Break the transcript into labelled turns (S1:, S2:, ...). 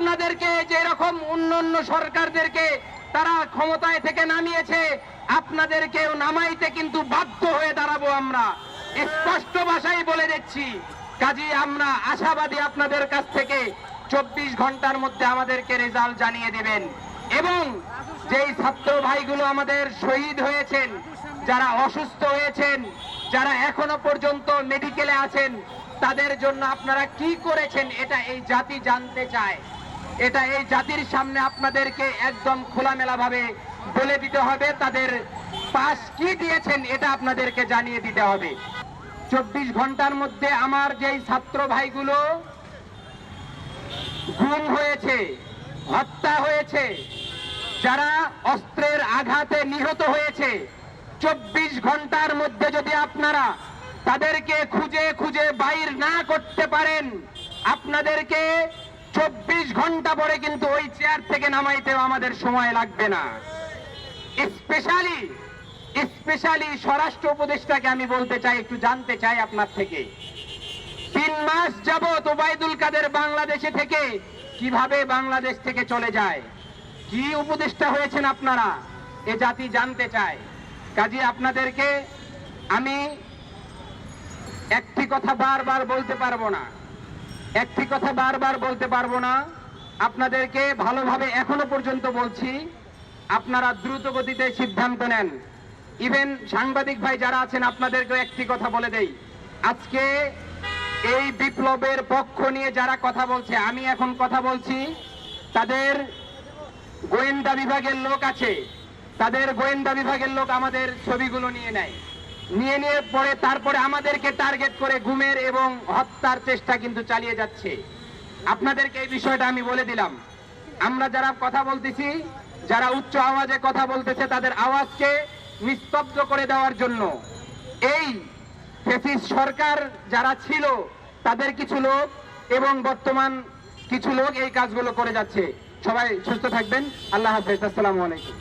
S1: আপনাদেরকে যেরকম অন্যান্য সরকারদেরকে তারা ক্ষমতায় থেকে নামিয়েছে, আপনাদেরকেও নামাইতে কিন্তু বাধ্য হয়ে দাঁড়াবো আমরা। স্পষ্ট ভাষায় বলে দিচ্ছি, কাজী, আমরা আশাবাদী আপনাদের কাছ থেকে চব্বিশ ঘণ্টার মধ্যে আমাদেরকে রেজাল্ট জানিয়ে দিবেন। এবং যেই ছাত্র ভাইগুলো আমাদের শহীদ হয়েছেন, যারা অসুস্থ হয়েছেন, যারা এখনও পর্যন্ত মেডিকেলে আছেন, তাদের জন্য আপনারা কি করেছেন এটা এই জাতি জানতে চায়। এটা এই জাতির সামনে আপনাদেরকে একদম খোলামেলা ভাবে বলে দিতে হবে। তাদের পাশ কি দিয়েছেন এটা আপনাদেরকে জানিয়ে দিতে হবে। চব্বিশ ঘণ্টার মধ্যে আমার যেই ছাত্র ভাইগুলো গুম হয়েছে, হত্যা হয়েছে, যারা অস্ত্রের আঘাতে নিহত হয়েছে, চব্বিশ ঘণ্টার মধ্যে যদি আপনারা তাদেরকে খুঁজে খুঁজে বাইর না করতে পারেন, আপনাদেরকে চব্বিশ ঘণ্টা পরে কিন্তু ওই চেয়ার থেকে নামাইতেও আমাদের সময় লাগবে না। স্পেশালি স্পেশালি স্বরাষ্ট্র উপদেষ্টাকে আমি বলতে চাই, একটু জানতে চাই আপনার থেকে। তিন মাস যাবত ওবায়দুল কাদের বাংলাদেশে থেকে কীভাবে বাংলাদেশ থেকে চলে যায়? কি উপদেষ্টা হয়েছেন আপনারা? এ জাতি জানতে চায়। কাজে আপনাদেরকে আমি একটি কথা বারবার বলতে পারব না। একটি কথা বারবার বলতে পারব না। আপনাদেরকে ভালোভাবে এখনও পর্যন্ত বলছি, আপনারা দ্রুত গতিতে সিদ্ধান্ত নেন। ইভেন সাংবাদিক ভাই যারা আছেন আপনাদেরকে একটি কথা বলে দেই। আজকে এই বিপ্লবের পক্ষ নিয়ে যারা কথা বলছে, আমি এখন কথা বলছি, তাদের গোয়েন্দা বিভাগের লোক আছে। তাদের গোয়েন্দা বিভাগের লোক আমাদের ছবিগুলো নিয়ে নেয়। নিয়ে নিয়ে পরে তারপরে আমাদেরকে টার্গেট করে গুমের এবং হত্যার চেষ্টা কিন্তু চালিয়ে যাচ্ছে। আপনাদেরকে এই বিষয়টা আমি বলে দিলাম। আমরা যারা কথা বলতেছি, যারা উচ্চ আওয়াজে কথা বলতেছে, তাদের আওয়াজকে নিস্তব্ধ করে দেওয়ার জন্য এই ফেসিস সরকার যারা ছিল, তাদের কিছু লোক এবং বর্তমান কিছু লোক এই কাজগুলো করে যাচ্ছে। সবাই সুস্থ থাকবেন। আল্লাহ হাফেজ। আসসালামু আলাইকুম।